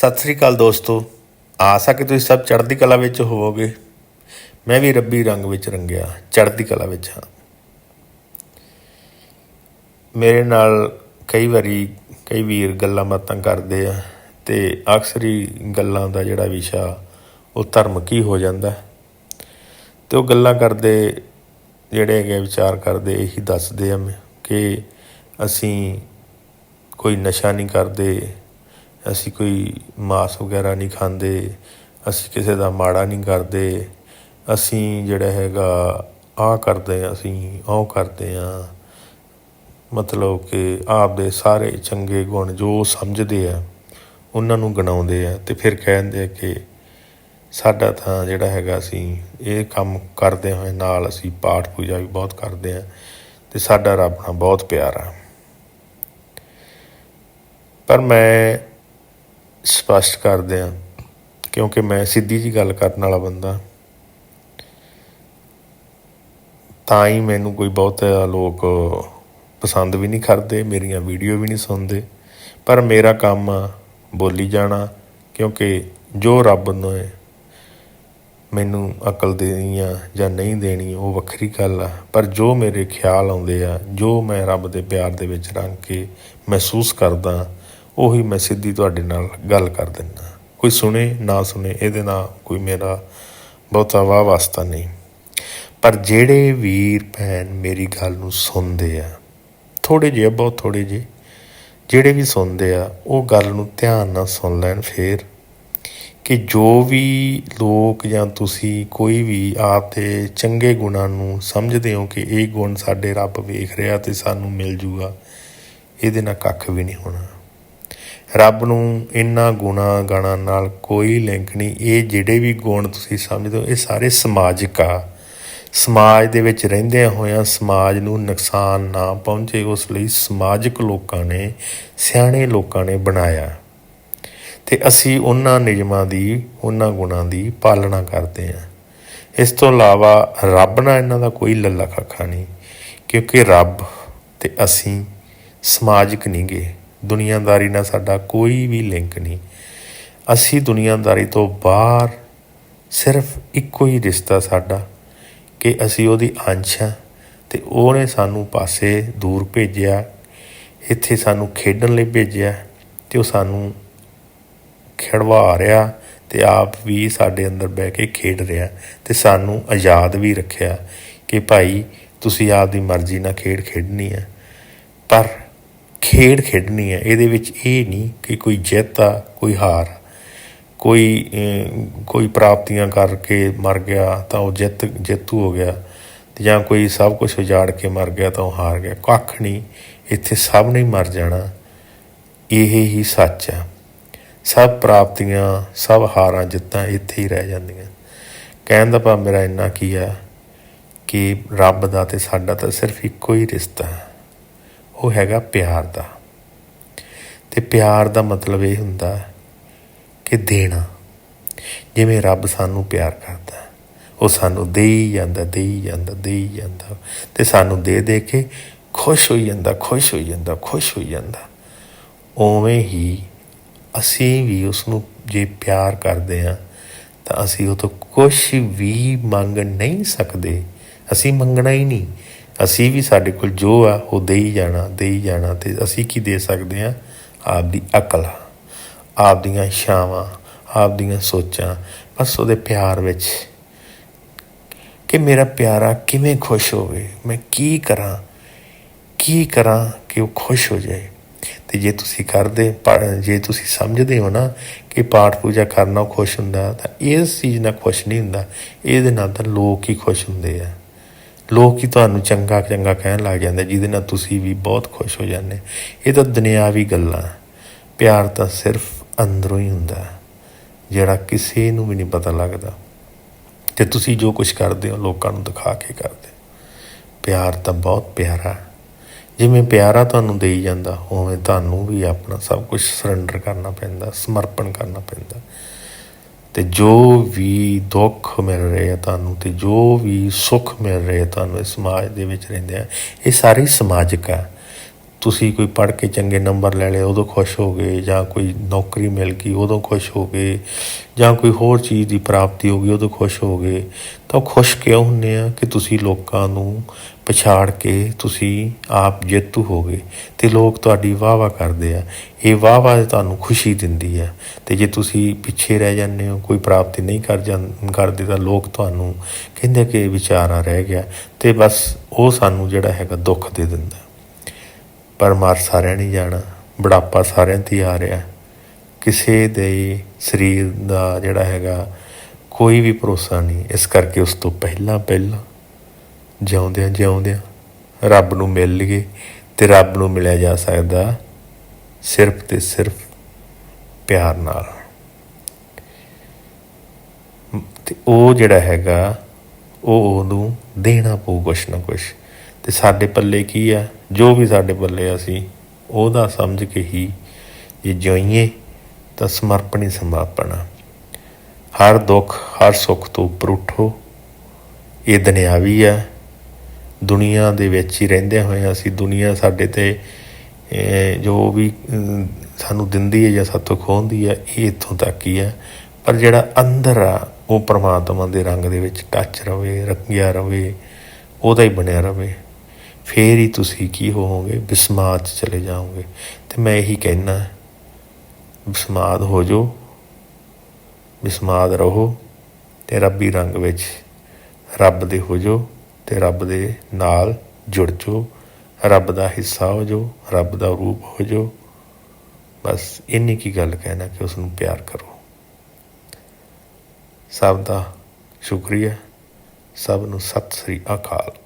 ਸਤਿ ਸ੍ਰੀ ਅਕਾਲ ਦੋਸਤੋ। ਆ ਕਿ ਤੁਸੀਂ ਸਭ ਚੜ੍ਹਦੀ ਕਲਾ ਵਿੱਚ ਹੋਵੋਗੇ। ਮੈਂ ਵੀ ਰੱਬੀ ਰੰਗ ਵਿੱਚ ਰੰਗਿਆ, ਚੜ੍ਹਦੀ ਕਲਾ ਵਿੱਚ ਹਾਂ। ਮੇਰੇ ਨਾਲ ਕਈ ਵਾਰੀ ਕਈ ਵੀਰ ਗੱਲਾਂ ਬਾਤਾਂ ਕਰਦੇ ਆ ਤੇ ਅਕਸਰ ਹੀ ਗੱਲਾਂ ਦਾ ਜਿਹੜਾ ਵਿਸ਼ਾ ਉਹ ਧਰਮ ਕੀ ਹੋ ਜਾਂਦਾ। ਤੇ ਉਹ ਗੱਲਾਂ ਕਰਦੇ, ਜਿਹੜੇ ਹੈਗੇ ਵਿਚਾਰ ਕਰਦੇ, ਇਹੀ ਦੱਸਦੇ ਆ ਕਿ ਅਸੀਂ ਕੋਈ ਨਸ਼ਾ ਨਹੀਂ ਕਰਦੇ ਅਸੀਂ ਕੋਈ ਮਾਸ ਵਗੈਰਾ ਨਹੀਂ ਖਾਂਦੇ, ਅਸੀਂ ਕਿਸੇ ਦਾ ਮਾੜਾ ਨਹੀਂ ਕਰਦੇ, ਅਸੀਂ ਜਿਹੜਾ ਹੈਗਾ ਆ ਕਰਦੇ ਆ ਅਸੀਂ ਉਹ ਕਰਦੇ ਆ ਮਤਲਬ ਕਿ ਆਪ ਦੇ ਸਾਰੇ ਚੰਗੇ ਗੁਣ ਜੋ ਸਮਝਦੇ ਆ, ਉਹਨਾਂ ਨੂੰ ਗਣਾਉਂਦੇ ਆ ਤੇ ਫਿਰ ਕਹਿੰਦੇ ਆ ਕਿ ਸਾਡਾ ਤਾਂ ਜਿਹੜਾ ਹੈਗਾ ਅਸੀਂ ਇਹ ਕੰਮ ਕਰਦੇ ਹੋਏ ਨਾਲ ਅਸੀਂ ਪਾਠ ਪੂਜਾ ਵੀ ਬਹੁਤ ਕਰਦੇ ਆ ਤੇ ਸਾਡਾ ਰੱਬ ਨਾਲ ਬਹੁਤ ਪਿਆਰ ਆ। ਪਰ ਮੈਂ ਸਪਸ਼ਟ ਕਰ ਦਿਆਂ ਕਿਉਂਕਿ ਮੈਂ ਸਿੱਧੀ ਜੀ ਗੱਲ ਕਰਨ ਵਾਲਾ ਬੰਦਾ। ਤਾਂ ਹੀ ਮੈਨੂੰ ਕੋਈ ਬਹੁਤ ਲੋਕ ਪਸੰਦ ਵੀ ਨਹੀਂ ਕਰਦੇ, ਮੇਰੀਆਂ ਵੀਡੀਓ ਵੀ ਨਹੀਂ ਸੁਣਦੇ। ਪਰ ਮੇਰਾ ਕੰਮ ਆ ਬੋਲੀ ਜਾਣਾ, ਕਿਉਂਕਿ ਜੋ ਰੱਬ ਨੇ ਮੈਨੂੰ ਅਕਲ ਦੇਣੀ ਆ ਜਾਂ ਨਹੀਂ ਦੇਣੀ, ਉਹ ਵੱਖਰੀ ਗੱਲ ਆ। ਪਰ ਜੋ ਮੇਰੇ ਖਿਆਲ ਆਉਂਦੇ ਆ, ਜੋ ਮੈਂ ਰੱਬ ਦੇ ਪਿਆਰ ਦੇ ਵਿੱਚ ਰੰਗ ਕੇ ਮਹਿਸੂਸ ਕਰਦਾ ਉਹੀ ਮੈਂ ਸਿੱਧੀ ਤੁਹਾਡੇ ਨਾਲ ਗੱਲ ਕਰ ਦਿੰਦਾ। ਕੋਈ ਸੁਣੇ, ਨਾ ਸੁਣੇ, ਇਹਦੇ ਨਾਲ ਕੋਈ ਮੇਰਾ ਬਹੁਤਾ ਵਾਹ ਵਾਸਤਾ ਨਹੀਂ। ਪਰ ਜਿਹੜੇ ਵੀਰ ਭੈਣ ਮੇਰੀ ਗੱਲ ਨੂੰ ਸੁਣਦੇ ਆ ਥੋੜੇ ਜਿਹੇ ਬਹੁਤ ਥੋੜੇ ਜਿਹੇ, ਜਿਹੜੇ ਵੀ ਸੁਣਦੇ ਆ, ਉਹ ਗੱਲ ਨੂੰ ਧਿਆਨ ਨਾਲ ਸੁਣ ਲੈਣ ਫੇਰ ਕਿ ਜੋ ਵੀ ਲੋਕ ਜਾਂ ਤੁਸੀਂ ਕੋਈ ਵੀ ਆਪ ਦੇ ਚੰਗੇ ਗੁਣਾਂ ਨੂੰ ਸਮਝਦੇ ਹੋ ਕਿ ਇਹ ਗੁਣ ਸਾਡੇ ਰੱਬ ਵੇਖ ਰਿਹਾ ਤੇ ਸਾਨੂੰ ਮਿਲ ਜੂਗਾ, ਇਹਦੇ ਨਾਲ ਕੱਖ ਵੀ ਨਹੀਂ ਹੋਣਾ। ਰੱਬ ਨੂੰ ਇੰਨਾ ਗੁਣਾ ਗਾਣਾ ਨਾਲ ਕੋਈ ਲਿੰਕ ਨਹੀਂ। ਇਹ ਜਿਹੜੇ ਵੀ ਗੁਣ ਤੁਸੀਂ ਸਮਝਦੇ ਹੋ, ਇਹ ਸਾਰੇ ਸਮਾਜਿਕ ਆ। ਸਮਾਜ ਦੇ ਵਿੱਚ ਰਹਿੰਦਿਆਂ ਹੋਇਆਂ ਸਮਾਜ ਨੂੰ ਨੁਕਸਾਨ ਨਾ ਪਹੁੰਚੇ, ਉਸ ਲਈ ਸਮਾਜਿਕ ਲੋਕਾਂ ਨੇ, ਸਿਆਣੇ ਲੋਕਾਂ ਨੇ ਬਣਾਇਆ। ਤੇ ਅਸੀਂ ਉਹਨਾਂ ਨਿਯਮਾਂ ਦੀ, ਉਹਨਾਂ ਗੁਣਾਂ ਦੀ ਪਾਲਣਾ ਕਰਦੇ ਹਾਂ। ਇਸ ਤੋਂ ਇਲਾਵਾ ਰੱਬ ਨਾਲ ਇਹਨਾਂ ਦਾ ਕੋਈ ਲੱਲਾ ਖਾਖਾ ਨਹੀਂ, ਕਿਉਂਕਿ ਰੱਬ ਤੇ ਅਸੀਂ ਸਮਾਜਿਕ ਨਹੀਂ ਗਏ ਦੁਨੀਆਦਾਰੀ ਨਾਲ ਸਾਡਾ ਕੋਈ ਵੀ ਲਿੰਕ ਨਹੀਂ। ਅਸੀਂ ਦੁਨੀਆਦਾਰੀ ਤੋਂ ਬਾਹਰ ਸਿਰਫ ਇੱਕੋ ਹੀ ਰਿਸ਼ਤਾ ਸਾਡਾ ਕਿ ਅਸੀਂ ਉਹਦੀ ਅੰਸ਼ ਹਾਂ ਤੇ ਉਹਨੇ ਸਾਨੂੰ ਪਾਸੇ ਦੂਰ ਭੇਜਿਆ, ਇੱਥੇ ਸਾਨੂੰ ਖੇਡਣ ਲਈ ਭੇਜਿਆ ਤੇ ਉਹ ਸਾਨੂੰ ਖਿਡਵਾ ਰਿਹਾ ਤੇ ਆਪ ਵੀ ਸਾਡੇ ਅੰਦਰ ਬਹਿ ਕੇ ਖੇਡ ਰਿਹਾ ਤੇ ਸਾਨੂੰ ਆਜ਼ਾਦ ਵੀ ਰੱਖਿਆ ਕਿ ਭਾਈ ਤੁਸੀਂ ਆਪ ਦੀ ਮਰਜ਼ੀ ਨਾਲ ਖੇਡ ਖੇਡਣੀ ਹੈ। ਪਰ ਖੇਡ ਖੇਡਣੀ ਹੈ, ਇਹਦੇ ਵਿੱਚ ਇਹ ਨਹੀਂ ਕਿ ਕੋਈ ਜਿੱਤ ਆ, ਕੋਈ ਹਾਰ। ਕੋਈ ਕੋਈ ਪ੍ਰਾਪਤੀਆਂ ਕਰਕੇ ਮਰ ਗਿਆ ਤਾਂ ਉਹ ਜਿੱਤ, ਜੇਤੂ ਹੋ ਗਿਆ ਤੇ ਜਾਂ ਕੋਈ ਸਭ ਕੁਝ ਉਜਾੜ ਕੇ ਮਰ ਗਿਆ ਤਾਂ ਉਹ ਹਾਰ ਗਿਆ। ਕੱਖ ਨਹੀਂ, ਇੱਥੇ ਸਭ ਨੇ ਮਰ ਜਾਣਾ। ਇਹ ਹੀ ਸੱਚ ਆ। ਸਭ ਪ੍ਰਾਪਤੀਆਂ, ਸਭ ਹਾਰਾਂ, ਜਿੱਤਾਂ ਇੱਥੇ ਹੀ ਰਹਿ ਜਾਂਦੀਆਂ। ਕਹਿਣ ਦਾ ਭਾਵ ਮੇਰਾ ਇੰਨਾ ਕੀ ਆ ਕਿ ਰੱਬ ਦਾ ਤੇ ਸਾਡਾ ਤਾਂ ਸਿਰਫ ਇੱਕੋ ਹੀ ਰਿਸ਼ਤਾ ਹੈ। ਉਹ ਹੈਗਾ ਪਿਆਰ ਦਾ। ਤੇ ਪਿਆਰ ਦਾ ਮਤਲਬ ਇਹ ਹੁੰਦਾ ਕਿ ਦੇਣਾ। ਜਿਵੇਂ ਰੱਬ ਸਾਨੂੰ ਪਿਆਰ ਕਰਦਾ, ਉਹ ਸਾਨੂੰ ਦੇਈ ਜਾਂਦਾ ਦੇਈ ਜਾਂਦਾ ਦੇਈ ਜਾਂਦਾ। ਤੇ ਸਾਨੂੰ ਦੇ ਦੇ ਕੇ ਖੁਸ਼ ਹੋਈ ਜਾਂਦਾ, ਖੁਸ਼ ਹੋਈ ਜਾਂਦਾ, ਖੁਸ਼ ਹੋਈ ਜਾਂਦਾ। ਉਵੇਂ ਹੀ ਅਸੀਂ ਵੀ ਉਸ ਨੂੰ ਜੇ ਪਿਆਰ ਕਰਦੇ ਆ ਤਾਂ ਅਸੀਂ ਉਹ ਤੋਂ ਕੁਝ ਵੀ ਮੰਗ ਨਹੀਂ ਸਕਦੇ। ਅਸੀਂ ਮੰਗਣਾ ਹੀ ਨਹੀਂ। ਅਸੀਂ ਵੀ ਸਾਡੇ ਕੋਲ ਜੋ ਆ, ਉਹ ਦੇਈ ਜਾਣਾ ਦੇਈ ਜਾਣਾ ਤੇ ਅਸੀਂ ਕੀ ਦੇ ਸਕਦੇ ਆ? ਆਪ ਦੀ ਅਕਲ ਆਪ ਦੀਆਂ ਇਸ਼ਾਵਾਂ ਆਪ ਦੀਆਂ ਸੋਚਾਂ, ਬਸ ਉਹਦੇ ਪਿਆਰ ਵਿੱਚ ਕਿ ਮੇਰਾ ਪਿਆਰਾ ਕਿਵੇਂ ਖੁਸ਼ ਹੋਵੇ, ਮੈਂ ਕੀ ਕਰਾਂ ਕੀ ਕਰਾਂ ਕਿ ਉਹ ਖੁਸ਼ ਹੋ ਜਾਏ? ਤੇ ਜੇ ਤੁਸੀਂ ਕਰਦੇ ਜੇ ਤੁਸੀਂ ਸਮਝਦੇ ਹੋ ਨਾ ਕਿ ਪਾਠ ਪੂਜਾ ਕਰਨਾ ਖੁਸ਼ ਹੁੰਦਾ, ਤਾਂ ਇਸ ਚੀਜ਼ ਨਾਲ ਖੁਸ਼ ਨਹੀਂ ਹੁੰਦਾ। ਇਹਦੇ ਨਾਲ ਤਾਂ ਲੋਕ ਹੀ ਖੁਸ਼ ਹੁੰਦੇ ਆ। ਲੋਕ ਹੀ ਤੁਹਾਨੂੰ ਚੰਗਾ ਚੰਗਾ ਕਹਿਣ ਲੱਗ ਜਾਂਦੇ, ਜਿਹਦੇ ਨਾਲ ਤੁਸੀਂ ਵੀ ਬਹੁਤ ਖੁਸ਼ ਹੋ ਜਾਂਦੇ। ਇਹ ਤਾਂ ਦੁਨਿਆਵੀ ਗੱਲਾਂ। ਪਿਆਰ ਤਾਂ ਸਿਰਫ ਅੰਦਰੋਂ ਹੀ ਹੁੰਦਾ, ਜਿਹੜਾ ਕਿਸੇ ਨੂੰ ਵੀ ਨਹੀਂ ਪਤਾ ਲੱਗਦਾ। ਤੇ ਤੁਸੀਂ ਜੋ ਕੁਝ ਕਰਦੇ ਹੋ, ਲੋਕਾਂ ਨੂੰ ਦਿਖਾ ਕੇ ਕਰਦੇ ਪਿਆਰ ਤਾਂ ਬਹੁਤ ਪਿਆਰਾ। ਜਿਵੇਂ ਪਿਆਰਾ ਤੁਹਾਨੂੰ ਦੇਈ ਜਾਂਦਾ, ਉਵੇਂ ਤੁਹਾਨੂੰ ਵੀ ਆਪਣਾ ਸਭ ਕੁਝ ਸਰੈਂਡਰ ਕਰਨਾ ਪੈਂਦਾ, ਸਮਰਪਣ ਕਰਨਾ ਪੈਂਦਾ। ਤੇ ਜੋ ਵੀ ਦੁੱਖ ਮਿਲ ਰਹੇ ਆ ਤੁਹਾਨੂੰ ਤੇ ਜੋ ਵੀ ਸੁੱਖ ਮਿਲ ਰਿਹਾ ਤੁਹਾਨੂੰ ਇਸ ਸਮਾਜ ਦੇ ਵਿੱਚ ਰਹਿੰਦੇ ਆ, ਇਹ ਸਾਰੇ ਸਮਾਜਿਕ ਆ। ਤੁਸੀਂ ਕੋਈ ਪੜ੍ਹ ਕੇ ਚੰਗੇ ਨੰਬਰ ਲੈ ਲਏ, ਉਦੋਂ ਖੁਸ਼ ਹੋ ਗਏ ਜਾਂ ਕੋਈ ਨੌਕਰੀ ਮਿਲ ਗਈ, ਉਦੋਂ ਖੁਸ਼ ਹੋ ਗਏ ਜਾਂ ਕੋਈ ਹੋਰ ਚੀਜ਼ ਦੀ ਪ੍ਰਾਪਤੀ ਹੋ ਗਈ, ਉਦੋਂ ਖੁਸ਼ ਹੋ ਗਏ, ਤਾਂ ਉਹ ਖੁਸ਼ ਕਿਉਂ ਹੁੰਦੇ ਆ ਕਿ ਤੁਸੀਂ ਲੋਕਾਂ ਨੂੰ ਪਛਾੜ ਕੇ ਤੁਸੀਂ ਆਪ ਜੇਤੂ ਹੋ ਗਏ ਤੇ ਲੋਕ ਤੁਹਾਡੀ ਵਾਹ ਵਾਹ ਕਰਦੇ ਆ। ਇਹ ਵਾਹ ਤੁਹਾਨੂੰ ਖੁਸ਼ੀ ਦਿੰਦੀ ਆ ਤੇ ਜੇ ਤੁਸੀਂ ਪਿੱਛੇ ਰਹਿ ਜਾਂਦੇ ਹੋ, ਕੋਈ ਪ੍ਰਾਪਤੀ ਨਹੀਂ ਕਰ ਜਾਂ, ਕਰਦੇ ਤਾਂ ਲੋਕ ਤੁਹਾਨੂੰ ਕਹਿੰਦੇ ਕਿ ਇਹ ਵਿਚਾਰਾ ਰਹਿ ਗਿਆ ਤੇ ਬਸ ਉਹ ਸਾਨੂੰ ਜਿਹੜਾ ਹੈਗਾ ਦੁੱਖ ਦੇ ਦਿੰਦਾ। ਪਰ ਮਰ ਸਾਰਿਆਂ ਨਹੀਂ ਜਾਣਾ, ਬੁਢਾਪਾ ਸਾਰਿਆਂ ਤੇ ਆ ਰਿਹਾ। ਕਿਸੇ ਦੇ ਸਰੀਰ ਦਾ ਜਿਹੜਾ ਹੈਗਾ ਕੋਈ ਵੀ ਭਰੋਸਾ ਨਹੀਂ। ਇਸ ਕਰਕੇ ਉਸ ਤੋਂ ਪਹਿਲਾਂ ਪਹਿਲਾਂ ਜਿਉਂਦਿਆਂ ਜਿਉਂਦਿਆਂ ਰੱਬ ਨੂੰ ਮਿਲ ਲਈਏ ਤੇ ਰੱਬ ਨੂੰ ਮਿਲਿਆ ਜਾ ਸਕਦਾ ਸਿਰਫ ਤੇ ਸਿਰਫ ਪਿਆਰ ਨਾਲ। ਤੇ ਉਹ ਜਿਹੜਾ ਹੈਗਾ, ਉਹ ਉਹਨੂੰ ਦੇਣਾ ਪਊ ਕੁਛ ਨਾ ਕੁਛ। ਤੇ ਸਾਡੇ ਪੱਲੇ ਕੀ ਆ? ਜੋ ਵੀ ਸਾਡੇ ਪੱਲੇ ਅਸੀਂ ਉਹਦਾ ਸਮਝ ਕੇ ਹੀ ਜੇ ਜਿਉਈਏ ਤਾਂ ਸਮਰਪਣ ਹੀ ਸਮਾਪਨ ਹਰ ਦੁੱਖ, ਹਰ ਸੁੱਖ ਤੋਂ ਉੱਪਰ ਉਠੋ। ਇਹ ਦੁਨਿਆਵੀ ਆ। ਦੁਨੀਆ ਦੇ ਵਿੱਚ ਹੀ ਰਹਿੰਦੇ ਹੋਏ ਅਸੀਂ, ਦੁਨੀਆ ਸਾਡੇ ਤੇ ਜੋ ਵੀ ਸਾਨੂੰ ਦਿੰਦੀ ਹੈ ਜਾਂ ਸਾਤੋਂ ਖੋਹਦੀ ਹੈ, ਇਹ ਇੱਥੋਂ ਤੱਕ ਹੀ ਹੈ। ਪਰ ਜਿਹੜਾ ਅੰਦਰ ਆ, ਉਹ ਪ੍ਰਮਾਤਮਾ ਦੇ ਰੰਗ ਦੇ ਵਿੱਚ ਟੱਚ ਰਵੇ, ਰੰਗਿਆ ਰਵੇ, ਉਹਦਾ ਹੀ ਬਣਿਆ ਰਵੇ। ਫੇਰ ਹੀ ਤੁਸੀਂ ਕੀ ਹੋਵੋਗੇ? ਬਿਸਮਾਤ 'ਚ ਚਲੇ ਜਾਓਗੇ। ਤੇ ਮੈਂ ਇਹੀ ਕਹਿਣਾ ਬਿਸਮਾਤ ਹੋ ਜਾਓ, ਬਿਸਮਾਤ ਰਹੋ ਤੇ ਰੱਬੀ ਰੰਗ ਵਿੱਚ ਰੱਬ ਦੇ ਹੋ ਜਾਓ। ਤੇ ਰੱਬ ਦੇ ਨਾਲ ਜੁੜ ਜਾਓ ਰੱਬ ਦਾ ਹਿੱਸਾ ਹੋ ਜਾਓ ਰੱਬ ਦਾ ਰੂਪ ਹੋ ਜਾਓ ਬਸ ਇੰਨੀ ਕੀ ਗੱਲ ਕਹਿਣਾ ਕਿ ਉਸ ਨੂੰ ਪਿਆਰ ਕਰੋ। ਸਭ ਦਾ ਸ਼ੁਕਰੀਆ। ਸਭ ਨੂੰ ਸਤਿ ਸ੍ਰੀ ਅਕਾਲ।